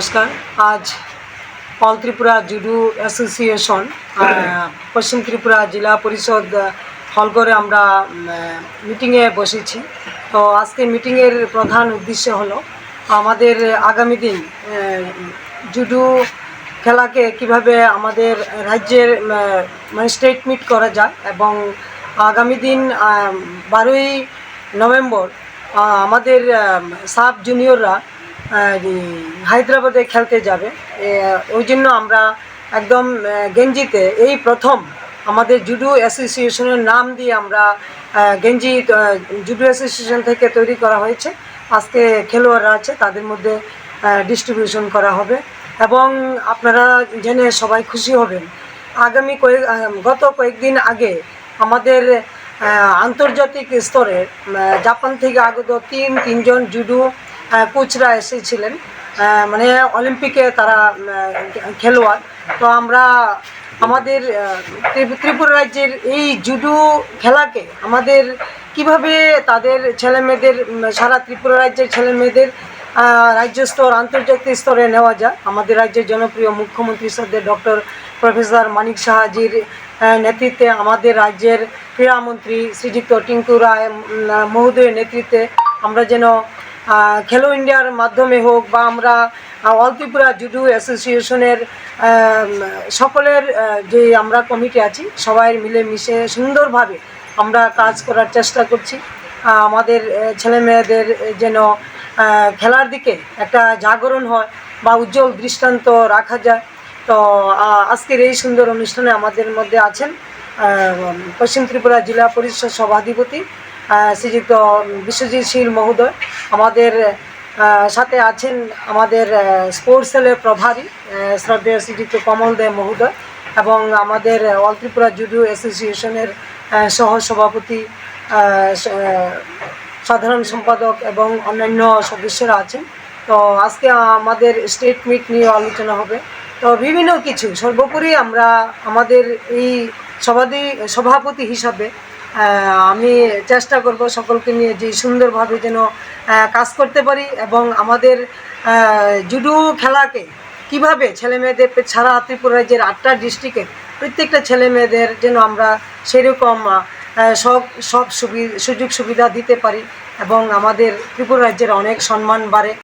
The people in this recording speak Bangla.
নমস্কার আজ অল ত্রিপুরা জুডো অ্যাসোসিয়েশন পশ্চিম ত্রিপুরা জেলা পরিষদ হল করে আমরা মিটিংয়ে বসেছি। তো আজকে মিটিংয়ের প্রধান উদ্দেশ্য হলো আমাদের আগামী দিন জুডো খেলাকে কীভাবে আমাদের রাজ্যের মানে স্টেট মিট করা যায় এবং আগামী দিন বারোই নভেম্বর আমাদের সাব জুনিয়ররা হায়দ্রাবাদে খেলতে যাবে। ওই জন্য আমরা একদম গেঞ্জিতে এই প্রথম আমাদের জুডো অ্যাসোসিয়েশনের নাম দিয়ে আমরা গেঞ্জি জুডো অ্যাসোসিয়েশন থেকে তৈরি করা হয়েছে। আজকে খেলোয়াড়রা আছে, তাদের মধ্যে ডিস্ট্রিবিউশন করা হবে। এবং আপনারা জেনে সবাই খুশি হবেন। আগামী কয়েক গত কয়েকদিন আগে আমাদের আন্তর্জাতিক স্তরে জাপান থেকে আগত তিন তিনজন জুডো কোচরা এসেছিলেন। মানে অলিম্পিকে তারা খেলোয়াড়। তো আমরা আমাদের ত্রিপুরা রাজ্যের এই জুডো খেলাকে আমাদের কীভাবে তাদের ছেলে মেয়েদের উম, সারা ত্রিপুরা রাজ্যের ছেলে মেয়েদের আহ, রাজ্য স্তর, আন্তর্জাতিক স্তরে নেওয়া যায় আমাদের রাজ্যের জনপ্রিয় মুখ্যমন্ত্রী সদ্যের ডক্টর প্রফেসর মানিক সাহাজির নেতৃত্বে আমাদের রাজ্যের ক্রীড়ামন্ত্রী শ্রীযুক্ত টিঙ্কু রায় মহোদয়ের নেতৃত্বে আমরা যেন খেলো ইন্ডিয়ার মাধ্যমে হোক বা আমরা অল ত্রিপুরা জুডো অ্যাসোসিয়েশনের সকলের যে আমরা কমিটি আছি, সবাই মিলে মিশে সুন্দরভাবে আমরা কাজ করার চেষ্টা করছি। আমাদের ছেলে মেয়েদের যেন খেলার দিকে একটা জাগরণ হয় বা উজ্জ্বল দৃষ্টান্ত রাখা যায়। তো আজকের এই সুন্দর অনুষ্ঠানে আমাদের মধ্যে আছেন পশ্চিম ত্রিপুরা জেলা পরিষদ সভাধিপতি শ্রীযুক্ত বিশ্বজিৎ শীল মহোদয়। আমাদের সাথে আছেন আমাদের স্পোর্টস সেলের প্রভারী শ্রদ্ধেয় শ্রীযুক্ত কমল দে মহোদয় এবং আমাদের অল ত্রিপুরা জুডো অ্যাসোসিয়েশনের সহ সহসভাপতি আহ, স- আহ, সাধারণ সম্পাদক এবং অন্যান্য সদস্যরা আছেন। তো আজকে আমাদের স্টেট মিট নিয়ে আলোচনা হবে। তো বিভিন্ন কিছু, সর্বোপরি আমরা আমাদের এই সভাদি, সভাপতি হিসাবে আমি চেষ্টা করব সকলকে নিয়ে যে সুন্দরভাবে যেন কাজ করতে পারি এবং আমাদের জুডো খেলাকে কীভাবে ছেলে মেয়েদের সারা ত্রিপুরা রাজ্যের আটটা ডিস্ট্রিক্টের প্রত্যেকটা ছেলে মেয়েদের যেন আমরা সেরকম সব সব সুবি সুযোগ সুবিধা দিতে পারি এবং আমাদের ত্রিপুরা রাজ্যের অনেক সম্মান বাড়ে।